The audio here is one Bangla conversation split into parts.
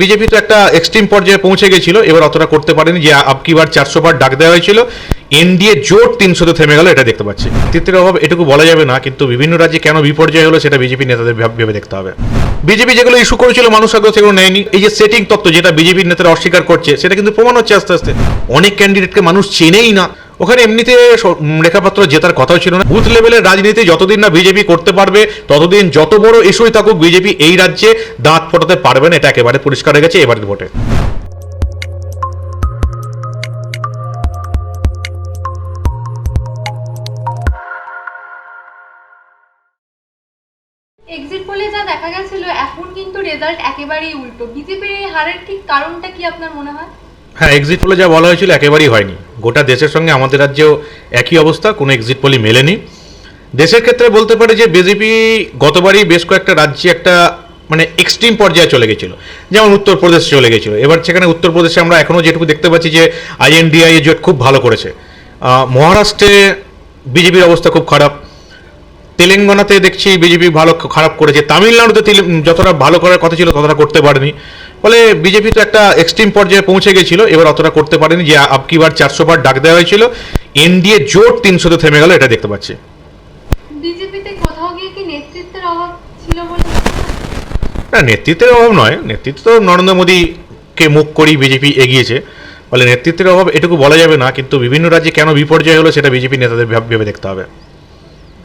বিজেপি তো একটা এক্সট্রিম পর্যায়ে পৌঁছে গেছিল, এবার অতটা করতে পারেনি, যে আপকি বার চারশো বার ডাক দেওয়া হয়েছিল। এনডিএ জোট তিনশোতে থেমে গেল, এটা দেখতে পাচ্ছি। নেতৃত্বের অভাব এটুকু বলা যাবে না, কিন্তু বিভিন্ন রাজ্যে কেন বিপর্যয় হলো সেটা বিজেপি নেতাদের ভেবে দেখতে হবে। বিজেপি যেগুলো ইস্যু করেছিল মানুষ আগ্রহ সেগুলো নেয়নি। এই যে সেটিং তত্ত্ব, যেটা বিজেপির নেতারা অস্বীকার করছে, সেটা কিন্তু প্রমাণ হচ্ছে আস্তে আস্তে। অনেক ক্যান্ডিডেটকে মানুষ চেনেই না। ওখানে এমনিতে রেখাপাত্র জেতার কথাও ছিল না। বুথ লেভেলের রাজনীতি যতদিন না বিজেপি করতে পারবে, ততদিন যত বড় ইস্যুই থাকুক বিজেপি এই রাজ্যে দাঁত ফোটাতে পারবে না, এটা একেবারে পরিষ্কার হয়ে গেছে এবারের ভোটে। এক্সিট পোলে যা দেখা গেছিল, এখন কিন্তু রেজাল্ট একেবারেই উল্টো। বিজেপির এই হারের ঠিক কারণটা কি আপনার মনে হয়? হ্যাঁ এক্সিট পোলে যা বলা হয়েছিল একেবারেই হয়নি। গোটা দেশের সঙ্গে আমাদের রাজ্যেও একই অবস্থা, কোনো এক্সিট পোলই মেলেনি। দেশের ক্ষেত্রে বলতে পারে যে বিজেপি গতবারই বেশ কয়েকটা রাজ্যে একটা মানে এক্সট্রিম পর্যায়ে চলে গেছিল। যেমন উত্তরপ্রদেশ চলে গেছিল। এবার সেখানে উত্তরপ্রদেশে আমরা এখনও যেটুকু দেখতে পাচ্ছি যে আইএনডিআই জোট খুব ভালো করেছে। মহারাষ্ট্রে বিজেপির অবস্থা খুব খারাপ। তেলেঙ্গানাতে দেখছি বিজেপি ভালো, খারাপ করেছে। তামিলনাড়ুতে যতটা ভালো করার কথা ছিল ততটা করতে পারেনি। ফলে বিজেপি তো একটা এক্সট্রিম পর্যায়ে পৌঁছে গেছিল এবার অতটা করতে পারেনি যে আপকি বার চারশো বার ডাক দেওয়া হয়েছিল এনডিএ জোট তিনশোতে থেমে গেল এটা দেখতে পাচ্ছি। বিজেপিতে কোথাও গিয়ে কি নেতৃত্বের অভাব ছিল বলে না নেতৃত্বের অভাব নয় নেতৃত্ব তো নরেন্দ্র মোদীকে মুখ করেই বিজেপি এগিয়েছে ফলে নেতৃত্বের অভাব এটুকু বলা যাবে না কিন্তু বিভিন্ন রাজ্যে কেন বিপর্যয় হলো সেটা বিজেপি নেতাদের ভেবে দেখতে হবে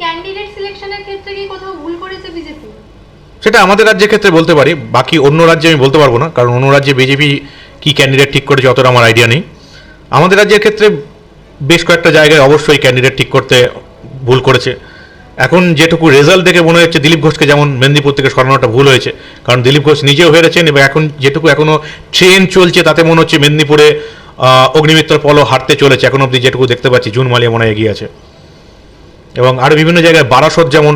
ক্যান্ডিডেট সিলেকশনের ক্ষেত্রে কি কোথাও ভুল করেছে বিজেপি সেটা আমাদের রাজ্যের ক্ষেত্রে বলতে পারি। বাকি অন্য রাজ্যে আমি বলতে পারব না, কারণ অন্য রাজ্যে বিজেপি কি ক্যান্ডিডেট ঠিক করেছে অতটা আমার আইডিয়া নেই। আমাদের রাজ্যের ক্ষেত্রে বেশ কয়েকটা জায়গায় অবশ্যই ক্যান্ডিডেট ঠিক করতে ভুল করেছে। এখন যেটুকু রেজাল্ট দেখে মনে হচ্ছে, দিলীপ ঘোষকে যেমন মেদিনীপুর থেকে সরানোটা ভুল হয়েছে, কারণ দিলীপ ঘোষ নিজেও হেরেছেন এবং এখন যেটুকু এখনও ট্রেন চলছে, তাতে মনে হচ্ছে মেদিনীপুরে অগ্নিমিত্র পলো হারতে চলেছে। এখন অবধি যেটুকু দেখতে পাচ্ছি, জুন মালিয়া মনে এগিয়ে আছে। এবং আরও বিভিন্ন জায়গায় বারাসত যেমন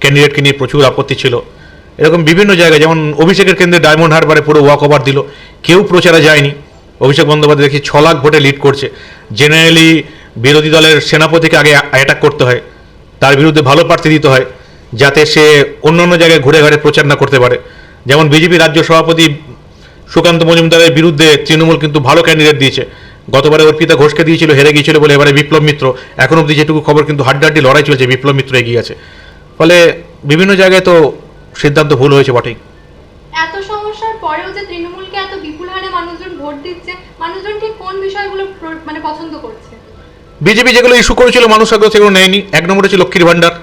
ক্যান্ডিডেটকে নিয়ে প্রচুর আপত্তি ছিল এরকম বিভিন্ন জায়গায়, যেমন অভিষেকের কেন্দ্রে ডায়মন্ড হারবারে পুরো ওয়াক ওভার দিল। কেউ প্রচারে যায়নি। অভিষেক বন্দ্যোপাধ্যায় দেখি ছ লাখ ভোটে লিড করছে। জেনারেলি বিরোধী দলের সেনাপতিকে আগে অ্যাটাক করতে হয়। তার বিরুদ্ধে ভালো প্রার্থী দিতে হয়, যাতে সে অন্য অন্য জায়গায় ঘুরে ঘুরে প্রচার না করতে পারে। যেমন বিজেপি রাজ্য সভাপতি সুকান্ত মজুমদারের বিরুদ্ধে তৃণমূল কিন্তু ভালো ক্যান্ডিডেট দিয়েছে। গতবারে অর্পিতা ঘোষকে দিয়েছিল, হেরে গিয়েছিল বলে এবারে বিপ্লব মিত্র। এখন অব্দি যেটুকু খবর কিন্তু হাড্ডাহাড্ডি লড়াই চলছে, বিপ্লব মিত্র এগিয়ে আছে। ফলে বিভিন্ন জায়গায় তো সিদ্ধান্ত ভুল হয়েছে বটেই। এত সমস্যার পরেও যে তৃণমূলকে এত বিপুল হারে মানুষজন ভোট দিচ্ছে মানুষজন ঠিক কোন বিষয়গুলো মানে পছন্দ করছে? বিজেপি যেগুলো ইস্যু করেছিল মানুষ আগ্রহ সেগুলো নেয়নি। এক নম্বর হচ্ছে লক্ষ্মীর ভাণ্ডার।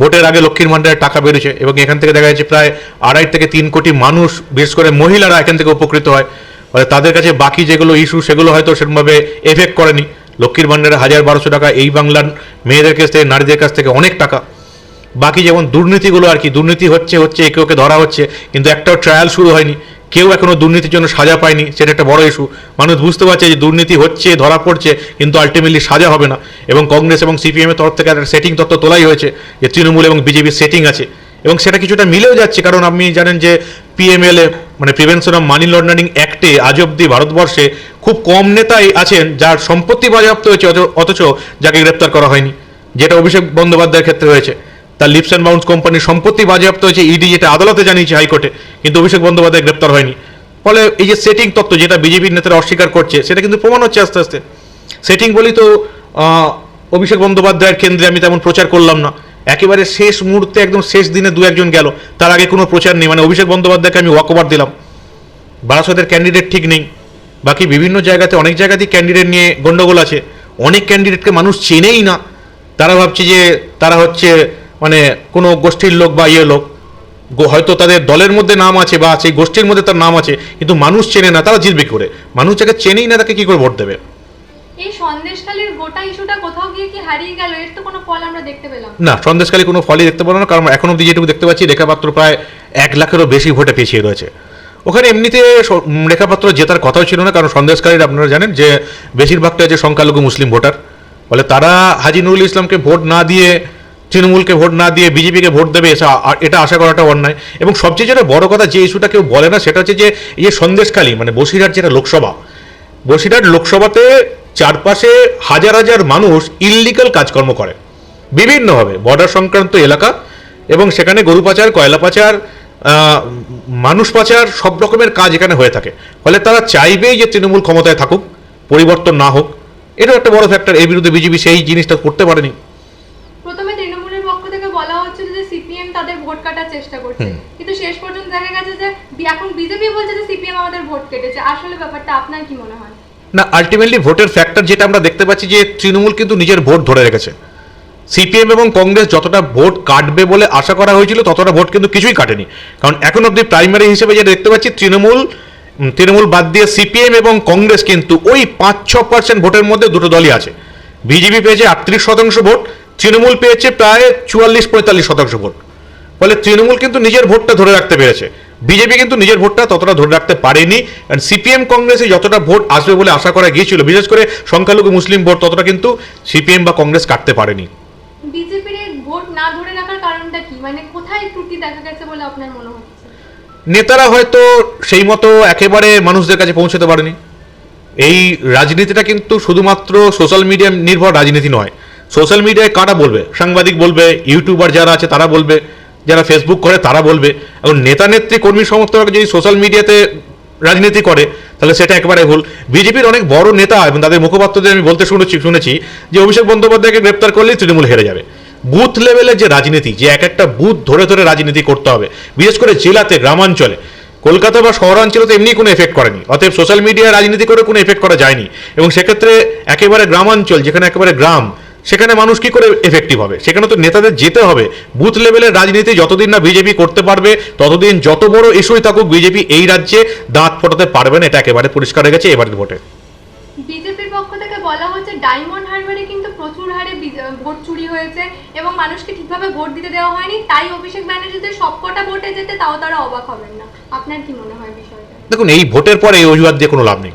ভোটের আগে লক্ষ্মীর ভাণ্ডারের টাকা বেড়েছে এবং এখান থেকে দেখা যাচ্ছে প্রায় আড়াই থেকে তিন কোটি মানুষ বিশেষ করে মহিলারা এখান থেকে উপকৃত হয়। ফলে তাদের কাছে বাকি যেগুলো ইস্যু সেগুলো হয়তো সেরকমভাবে এফেক্ট করেনি। লক্ষ্মীর ভাণ্ডারে হাজার বারোশো টাকা এই বাংলার মেয়েদের কাছ থেকে নারীদের কাছ থেকে অনেক টাকা। বাকি যেমন দুর্নীতিগুলো আর কি, দুর্নীতি হচ্ছে হচ্ছে, একে ওকে ধরা হচ্ছে, কিন্তু একটাও ট্রায়াল শুরু হয়নি। কেউ এখনও দুর্নীতির জন্য সাজা পায়নি, সেটা একটা বড় ইস্যু মানুষ বুঝতে পারছে যে দুর্নীতি হচ্ছে, ধরা পড়ছে, কিন্তু আলটিমেটলি সাজা হবে না। এবং কংগ্রেস এবং সিপিএমের তরফ থেকে একটা সেটিং তত্ত্ব তোলাই হয়েছে যে তৃণমূল এবং বিজেপির সেটিং আছে। এবং সেটা কিছুটা মিলেও যাচ্ছে, কারণ আপনি জানেন যে পিএমএলএ মানে প্রিভেনশন অফ মানি লন্ডারিং অ্যাক্টে আজ অব্দি ভারতবর্ষে খুব কম নেতাই আছেন যার সম্পত্তি বাজেয়াপ্ত হয়েছে অথ- অথচ যাকে গ্রেপ্তার করা হয়নি, যেটা অভিষেক বন্দ্যোপাধ্যায়ের ক্ষেত্রে হয়েছে। তার লিপস অ্যান্ড বাউন্স কোম্পানির সম্পত্তি বাজেয়াপ্ত হয়েছে ইডি যেটা আদালতে জানিয়েছে হাইকোর্টে, কিন্তু অভিষেক বন্দ্যোপাধ্যায় গ্রেপ্তার হয়নি। ফলে এই যে সেটিং তত্ত্ব যেটা বিজেপির নেতারা অস্বীকার করছে, সেটা কিন্তু প্রমাণ হচ্ছে আস্তে আস্তে। সেটিং বলেই তো অভিষেক বন্দ্যোপাধ্যায়ের কেন্দ্রে আমি তেমন প্রচার করলাম না। একেবারে শেষ মুহূর্তে একদম শেষ দিনে দু একজন গেল। তার আগে কোনো প্রচার নেই মানে অভিষেক বন্দ্যোপাধ্যায়কে আমি ওয়াকওভার দিলাম। বারাসতের ক্যান্ডিডেট ঠিক নেই। বাকি বিভিন্ন জায়গাতে, অনেক জায়গাতেই ক্যান্ডিডেট নিয়ে গন্ডগোল আছে। অনেক ক্যান্ডিডেটকে মানুষ চেনেই না। তারা ভাবছে যে, তারা হচ্ছে মানে কোনো গোষ্ঠীর লোক বা ইয়ে লোক গো- হয়তো তাদের দলের মধ্যে নাম আছে বা সেই গোষ্ঠীর মধ্যে তার নাম আছে কিন্তু মানুষ চেনে না তারা জিতবে করে? মানুষ যাকে চেনেই না তাকে কি করে ভোট দেবে? এই সন্দেশখালীর গোটা ইস্যুটা কোথাও গিয়ে কি হারিয়ে গেল? এর তো কোনো ফল আমরা দেখতে পেলাম না। সন্দেশকালী কোনো ফলই দেখতে পারো না কারণ এখন অব্দি যেটুকু দেখতে পাচ্ছি রেখাপাত্র প্রায় এক লাখেরও বেশি ভোটে পিছিয়ে রয়েছে। ওখানে এমনিতে রেখাপাত্র জেতার কথাও ছিল না কারণ সন্দেশকারীরা আপনারা জানেন যে বেশিরভাগটা হচ্ছে সংখ্যালঘু মুসলিম ভোটার ফলে তারা হাজি নুরুল ইসলামকে ভোট না দিয়ে তৃণমূলকে ভোট না দিয়ে বিজেপিকে ভোট দেবে এটা আশা করাটা অন্যায়। এবং সবচেয়ে যেটা বড় কথা যে ইস্যুটা কেউ বলে না, সেটা হচ্ছে যে এই যে সন্দেশখালী মানে বসিরহাট যেটা লোকসভা। বসিরহাট লোকসভাতে চারপাশে হাজার হাজার মানুষ ইল্লিগাল কাজকর্ম করে। বিভিন্নভাবে বর্ডার সংক্রান্ত এলাকা এবং সেখানে গরু পাচার, কয়লা পাচার মানুষ পাচার, সব রকমের কাজ এখানে হয়ে থাকে। ফলে তারা চাইবেই যে তৃণমূল ক্ষমতায় থাকুক, পরিবর্তন না হোক। এটাও একটা বড় ফ্যাক্টর এর বিরুদ্ধে বিজেপি সেই জিনিসটা করতে পারেনি প্রথমে তৃণমূলের পক্ষ থেকে বলা হচ্ছিল যে সিপিএম তাদের ভোট কাটার চেষ্টা করছে। কিন্তু শেষ পর্যন্ত দেখা গেছে যে এখন বিজেপি বলছে যে সিপিএম আমাদের ভোট কেটেছে। আসলে ব্যাপারটা আপনার কি মনে হয়? না আলটিমেটলি ভোটের ফ্যাক্টর যেটা আমরা দেখতে পাচ্ছি যে তৃণমূল কিন্তু নিজের ভোট ধরে রেখেছে। সিপিএম এবং কংগ্রেস যতটা ভোট কাটবে বলে আশা করা হয়েছিল ততটা ভোট কিন্তু কিছুই কাটেনি। কারণ এখন অব্দি প্রাইমারি হিসেবে যেটা দেখতে পাচ্ছি তৃণমূল তৃণমূল বাদ দিয়ে সিপিএম এবং কংগ্রেস কিন্তু ওই পাঁচ ছ পার্সেন্ট ভোটের মধ্যে দুটো দলই আছে। বিজেপি পেয়েছে আটত্রিশ শতাংশ ভোট তৃণমূল পেয়েছে প্রায় চুয়াল্লিশ পঁয়তাল্লিশ শতাংশ ভোট। ফলে তৃণমূল কিন্তু নিজের ভোটটা ধরে রাখতে পেরেছে। বিজেপি কিন্তু নিজের ভোটটা ততটা ধরে রাখতে পারেনি। আর সিপিএম কংগ্রেসে যতটা ভোট আসবে বলে আশা করা গিয়েছিল বিশেষ করে সংখ্যালঘু মুসলিম ভোট ততটা কিন্তু সিপিএম বা কংগ্রেস কাটতে পারেনি। বিজেপির ভোট না ধরে রাখার কারণটা কি? মানে কোথায় ত্রুটি দেখা গেছে বলে আপনার মনে হচ্ছে? নেতারা হয়তো সেই মতো একেবারে মানুষদের কাছে পৌঁছতে পারেনি। এই রাজনীতিটা কিন্তু শুধুমাত্র সোশ্যাল মিডিয়া নির্ভর রাজনীতি নয়। সোশ্যাল মিডিয়ায় কারা বলবে? সাংবাদিক বলবে ইউটিউবার যারা আছে তারা বলবে। যারা ফেসবুক করে, তারা বলবে, এখন নেতা নেত্রী, কর্মী সমর্থকরা যদি সোশ্যাল মিডিয়াতে রাজনীতি করে, তাহলে সেটা একেবারে ভুল। বিজেপির অনেক বড় নেতা এবং তাদের মুখপাত্রদের আমি বলতে শুনেছি শুনেছি যে অভিষেক বন্দ্যোপাধ্যায়কে গ্রেপ্তার করলেই তৃণমূল হেরে যাবে। বুথ লেভেলের যে রাজনীতি, যে এক একটা বুথ ধরে ধরে রাজনীতি করতে হবে, বিশেষ করে জেলাতে, গ্রামাঞ্চলে, কলকাতা বা শহরাঞ্চলে তো এমনি কোনো এফেক্ট করেনি, অতএব সোশ্যাল মিডিয়ায় রাজনীতি করে কোনো এফেক্ট করা যায়নি। এবং সেক্ষেত্রে একেবারে গ্রামাঞ্চল, যেখানে একেবারে গ্রাম সেখানে মানুষ কি করে এফেক্টিভ হবে? সেখানে তো নেতাদের যেতে হবে। বুথ লেভেলের রাজনীতি যতদিন না বিজেপি করতে পারবে ততদিন যত বড় ইস্যুই থাকুক বিজেপি এই রাজ্যে দাঁত ফোটাতে পারবে না। এটা একেবারে পরিষ্কার হয়ে গেছে এবারের ভোটে। বিজেপির পক্ষ থেকে বলা হচ্ছে ডায়মন্ড হারবারে কিন্তু প্রচুর হারে ভোট চুরি হয়েছে এবং মানুষকে ঠিকভাবে ভোট দিতে দেওয়া হয়নি। তাই অভিষেক ব্যানার্জিদের সবকটা ভোটে যেতে তাও তারা অবাক হবেন না। আপনার কি মনে হয় বিষয়টা? দেখুন এই ভোটের পরে এই অজুহাত দিয়ে কোনো লাভ নেই।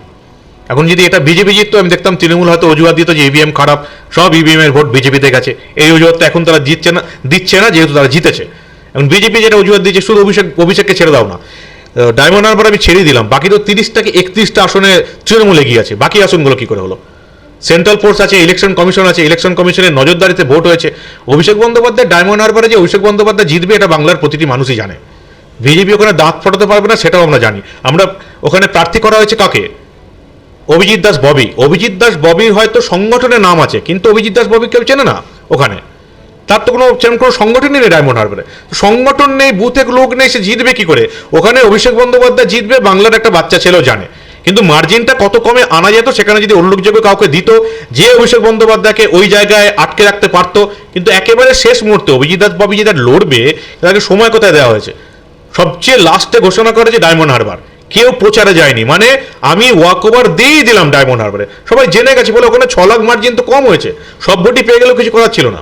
এখন যদি এটা বিজেপি জিততো, আমি দেখতাম তৃণমূল হয়তো অজুহাত দিত যে ইভিএম খারাপ, সব ইভিএম এর ভোট বিজেপিতে গেছে। এই অজুহাতটা এখন তারা জিতছে না, দিচ্ছে না, যেহেতু তারা জিতেছে। এখন বিজেপি যেটা অজুহাত দিচ্ছে, শুধু অভিষেক, অভিষেককে ছেড়ে দাও না। ডায়মন্ড হারবার আমি ছেড়ে দিলাম, বাকি তো তিরিশটাকে একত্রিশটা আসনে তৃণমূল এগিয়ে আছে, বাকি আসনগুলো কি করে হলো? সেন্ট্রাল ফোর্স আছে ইলেকশন কমিশন আছে ইলেকশন কমিশনের নজরদারিতে ভোট হয়েছে। অভিষেক বন্দ্যোপাধ্যায় ডায়মন্ড হারবারে যে অভিষেক বন্দ্যোপাধ্যায় জিতবে, এটা বাংলার প্রতিটি মানুষই জানে। বিজেপি ওখানে দাঁত ফোটাতে পারবে না, সেটাও আমরা জানি। আমরা ওখানে প্রার্থী করা হয়েছে কাকে? অভিজিৎ দাস ববি। অভিজিৎ দাস ববির হয়তো সংগঠনের নাম আছে, কিন্তু অভিজিৎ দাস ববি কেউ চেনে না ওখানে। তার তো কোনো সেরকম কোনো সংগঠনই নেই ডায়মন্ড হারবারে সংগঠন নেই, বুথে লোক নেই, সে জিতবে কি করে? ওখানে অভিষেক বন্দ্যোপাধ্যায় জিতবে, বাংলার একটা বাচ্চা ছেলেও জানে। কিন্তু মার্জিনটা কত কমে আনা যেত, সেখানে যদি উল্লেখযোগ্য কাউকে দিত, যে অভিষেক বন্দ্যোপাধ্যায়কে ওই জায়গায় আটকে রাখতে পারতো, কিন্তু একেবারে শেষ মুহূর্তে অভিজিৎ দাস ববি যেটা লড়বে, তাকে সময় কোথায় দেওয়া হয়েছে? সবচেয়ে লাস্টে ঘোষণা করেছে ডায়মন্ড হারবার কেউ প্রচারে যায়নি। মানে আমি ওয়াক ওভার দিয়েই দিলাম ডায়মন্ড হারবারে। সবাই জেনে গেছে বলে ওখানে ছ লাখ মার্জিন তো কম হয়েছে। সব ভোটই পেয়ে গেলেও কিছু করার ছিল না।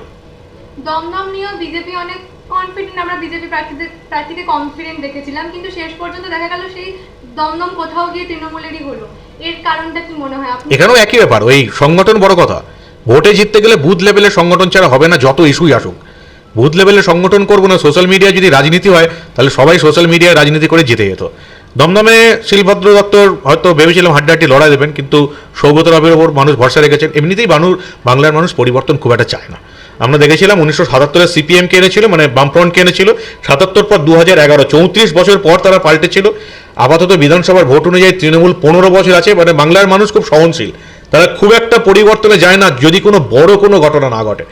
দমদম নিয়েও বিজেপি অনেক কনফিডেন্ট আমরা বিজেপি প্রার্থীদের প্রার্থীকে কনফিডেন্ট দেখেছিলাম। কিন্তু শেষ পর্যন্ত দেখা গেল সেই দমদম কোথাও গিয়ে তৃণমূলেরই হলো। এর কারণটা কি মনে হয় আপনি? এখানেও একই ব্যাপার। ওই সংগঠন বড় কথা। ভোটে জিততে গেলে বুথ লেভেলের সংগঠন ছাড়া হবে না যত ইস্যুই আসুক। বুথ লেভেলের সংগঠন করব না সোশ্যাল মিডিয়া যদি রাজনীতি হয় তাহলে সবাই সোশ্যাল মিডিয়ায় রাজনীতি করে জিতে যেত। দমদমে শিলভদ্র দত্তর হয়তো ভেবেছিলাম হাড্ডাহাড্ডি লড়াই দেবেন, কিন্তু সৌগত রাবের ওপর মানুষ ভরসা রেখেছেন। এমনিতেই মানুষ বাংলার মানুষ পরিবর্তন খুব একটা চায় না। আমরা দেখেছিলাম উনিশশো সাতাত্তরে সিপিএমকে এনেছিল মানে বামফ্রন্টকে এনেছিল। সাতাত্তর পর দু হাজার এগারো, চৌত্রিশ বছর পর তারা পাল্টেছিল। আপাতত বিধানসভার ভোট অনুযায়ী তৃণমূল পনেরো বছর আছে মানে বাংলার মানুষ খুব সহনশীল। তারা খুব একটা পরিবর্তনে যায় না, যদি কোনো বড় কোনো ঘটনা না ঘটে।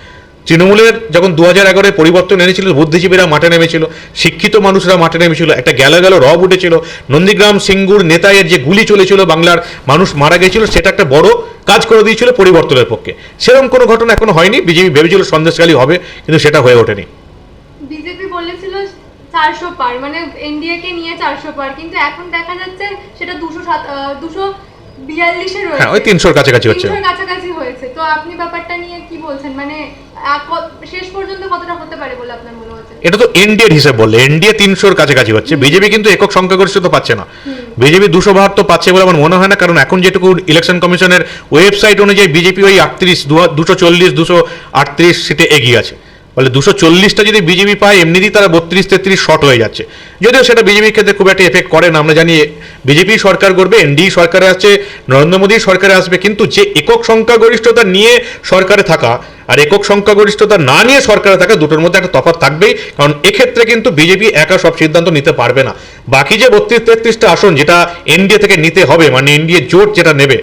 তৃণমূলের যখন দু হাজার এগারোয় পরিবর্তন এনেছিল বুদ্ধিজীবীরা মাঠে নেমেছিল শিক্ষিত মানুষরা মাঠে নেমেছিল একটা গেল গেল রব উঠেছিল। নন্দীগ্রাম সিঙ্গুর নেতায়ের যে গুলি চলেছিল বাংলার মানুষ মারা গেছিল সেটা একটা বড় কাজ করে দিয়েছিল পরিবর্তনের পক্ষে। সেরকম কোনো ঘটনা এখনও হয়নি বিজেপি ভেবেছিল সন্দেশকালী হবে কিন্তু সেটা হয়ে ওঠেনি। বিজেপি বলেছিল চারশো পার মানে নিয়ে চারশো পার কিন্তু এখন দেখা যাচ্ছে সেটা দুশো দুশো বিয়াল্লিশে রয়েছে। হ্যাঁ, ওই 300 র কাছাকাছি হচ্ছে। কাছাকাছি হয়েছে। তো আপনি ব্যাপারটা নিয়ে কি বলছেন? মানে শেষ পর্যন্ত কতটা হতে পারে বলে আপনার মনে হচ্ছে? এটা তো এনডিএর হিসেব বললে এনডিএ তিনশোর কাছাকাছি হচ্ছে। বিজেপি কিন্তু একক সংখ্যাগরিষ্ঠ তো পাচ্ছে না। বিজেপি দুশো বাহাত্তর পাচ্ছে বলে আমার মনে হয় না কারণ এখন যেটুকু ইলেকশন কমিশনের ওয়েবসাইট অনুযায়ী বিজেপি ওই আটত্রিশ দুশো চল্লিশ দুশো আটত্রিশ সিটে এগিয়ে আছে। বলে দুশো চল্লিশটা যদি বিজেপি পায়, এমনিতেই তারা বত্রিশ তেত্রিশ শর্ট হয়ে যাচ্ছে। যদিও সেটা বিজেপির ক্ষেত্রে খুব একটা এফেক্ট করে না, আমরা জানি বিজেপি সরকার করবে এনডি সরকারে আছে, নরেন্দ্র মোদী সরকারে আসবে, কিন্তু যে একক সংখ্যাগরিষ্ঠতা নিয়ে সরকারে থাকা আর একক সংখ্যাগরিষ্ঠতা না নিয়ে সরকারে থাকা দুটোর মধ্যে একটা তফাৎ থাকবেই, কারণ এক্ষেত্রে কিন্তু বিজেপি একা সব সিদ্ধান্ত নিতে পারবে না। বাকি যে বত্রিশ তেত্রিশটা আসন যেটা এনডিএ থেকে নিতে হবে মানে এনডিএ জোট যেটা নেবে,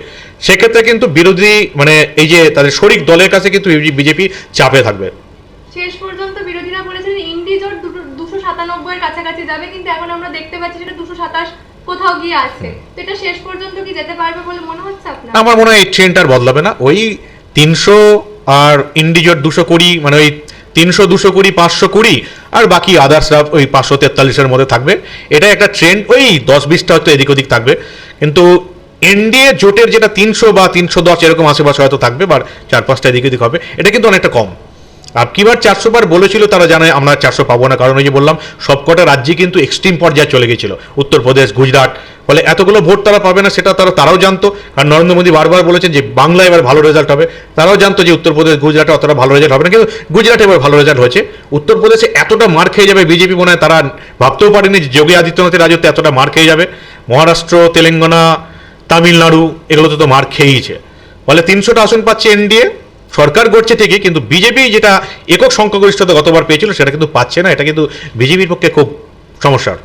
সেক্ষেত্রে কিন্তু বিরোধী মানে এই যে তাদের শরিক দলের কাছে কিন্তু বিজেপি চাপে থাকবে। শেষ পর্যন্ত বিরোধীরা বলেছেন ইন্ডি জোট দুশো সাতানব্বই এর কাছাকাছি যাবে, কিন্তু এখন আমরা দেখতে পাচ্ছি সেটা দুশো সাতাশ কোথাও গিয়ে আছে। তো এটা শেষ পর্যন্ত কি যেতে পারবে বলে মনে হচ্ছে আপনার? আমার মনে হয় এই ট্রেনটা আর বদলাবে না। ওই তিনশো আর ইন্ডিজোট দুশো কুড়ি মানে ওই তিনশো, দুশো কুড়ি, পাঁচশো কুড়ি, আর বাকি আদার্সরা ওই পাঁচশো তেতাল্লিশের মধ্যে থাকবে। এটা একটা ট্রেন্ড ওই দশ বিশটা হয়তো এদিক ওদিক থাকবে। কিন্তু এনডিএ জোটের যেটা তিনশো বা তিনশো দশ এরকম আশেপাশে হয়তো থাকবে, বা চার পাঁচটা এদিক ওদিক হবে, এটা কিন্তু অনেকটা কম। আর কিবার চারশো বার বলেছিল তারা জানায় আমরা চারশো পাবো না, কারণ ওই যে বললাম, সবকটা রাজ্যে কিন্তু এক্সট্রিম পর্যায়ে চলে গেছিল। উত্তরপ্রদেশ, গুজরাট, ফলে এতগুলো ভোট তারা পাবে না, সেটা তারা, তারাও জানতো। আর নরেন্দ্র মোদী বারবার বলেছেন যে বাংলা এবার ভালো রেজাল্ট হবে। তারাও জানতো যে উত্তরপ্রদেশ, গুজরাটে অতটা ভালো রেজাল্ট হবে না, কিন্তু গুজরাটে এবার ভালো রেজাল্ট হয়েছে। উত্তরপ্রদেশে এতটা মার খেয়ে যাবে বিজেপি মনে হয়, তারা ভাবতেও পারেনি যে যোগী আদিত্যনাথের রাজত্বে এতটা মার খেয়ে যাবে। মহারাষ্ট্র, তেলেঙ্গানা, তামিলনাড়ু, এগুলোতে তো মার খেয়েইছে ফলে তিনশোটা আসন পাচ্ছে এনডিএ সরকার গড়ছে ঠিকই, কিন্তু বিজেপি যেটা একক সংখ্যাগরিষ্ঠতা গতবার পেয়েছিল, সেটা কিন্তু পাচ্ছে না। এটা কিন্তু বিজেপির পক্ষে খুব সমস্যার।